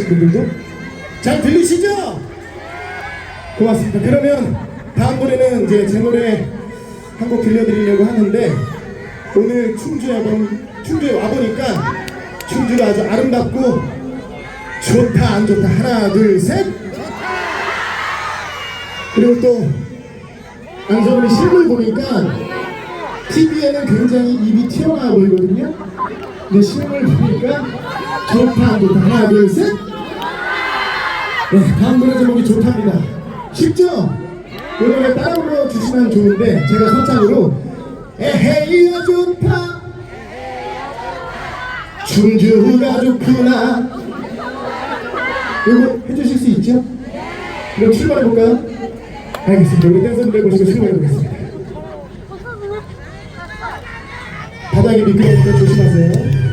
분들도 잘 들리시죠? 고맙습니다. 그러면 다음 노래는 이제 제 노래 한 곡 들려드리려고 하는데 오늘 충주에 본 충주에 와 보니까 충주가 아주 아름답고 좋다 안 좋다 하나 둘 셋. 그리고 또 안성훈이 실물 보니까 TV에는 굉장히 입이 튀어나와 보이거든요. 근데 실물 보니까 좋다 안 좋다 하나 둘 셋. 네, 다음 노래 제목이 좋답니다. 쉽죠? 이 노래 따라 불러 주시면 좋은데 제가 선창으로 에헤이야 좋다 충주가 좋구나 이거 해주실 수 있죠? 그럼 출발해 볼까요? 알겠습니다. 우리 댄서 분들 모시고 출발해 보겠습니다. 바닥이 미끄러우니까 조심하세요.